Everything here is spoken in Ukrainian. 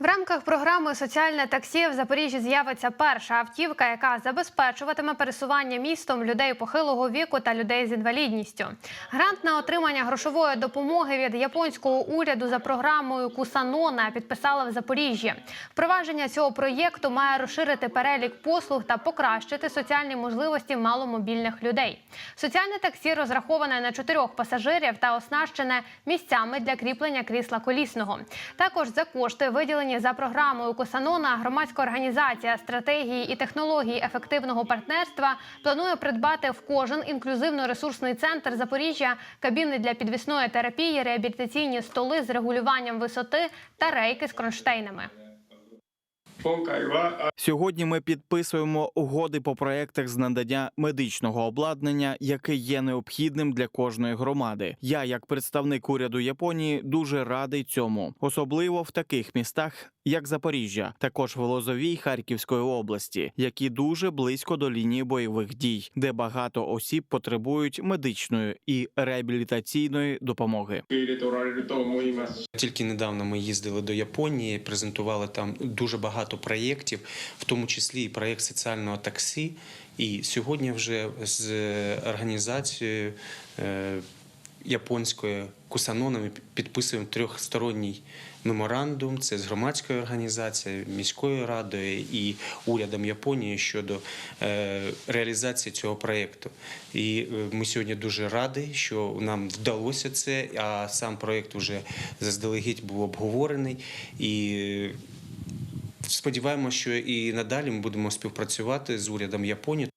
В рамках програми Соціальне таксі в Запоріжжі з'явиться перша автівка, яка забезпечуватиме пересування містом людей похилого віку та людей з інвалідністю. Грант на отримання грошової допомоги від японського уряду за програмою Кусанона підписали в Запоріжжі. Впровадження цього проєкту має розширити перелік послуг та покращити соціальні можливості маломобільних людей. Соціальне таксі розраховане на чотирьох пасажирів та оснащене місцями для кріплення крісла колісного. Також за кошти виділені за програмою Косанона громадська організація стратегії і технології ефективного партнерства планує придбати в кожен інклюзивно-ресурсний центр Запоріжжя кабіни для підвісної терапії, реабілітаційні столи з регулюванням висоти та рейки з кронштейнами. Сьогодні ми підписуємо угоди по проектах з надання медичного обладнання, яке є необхідним для кожної громади. Я, як представник уряду Японії, дуже радий цьому, особливо в таких містах, як Запоріжжя, також в Лозовій Харківської області, які дуже близько до лінії бойових дій, де багато осіб потребують медичної і реабілітаційної допомоги. Тільки недавно ми їздили до Японії, презентували там дуже багато проєктів, в тому числі і проєкт соціального таксі. І сьогодні вже з організацією е, японською Кусанонами підписуємо трьохсторонній меморандум. Це з громадською організацією, міською радою і урядом Японії щодо е, реалізації цього проєкту. І е, ми сьогодні дуже раді, що нам вдалося це. А сам проєкт вже заздалегідь був обговорений і. Сподіваємося, що і надалі ми будемо співпрацювати з урядом Японії,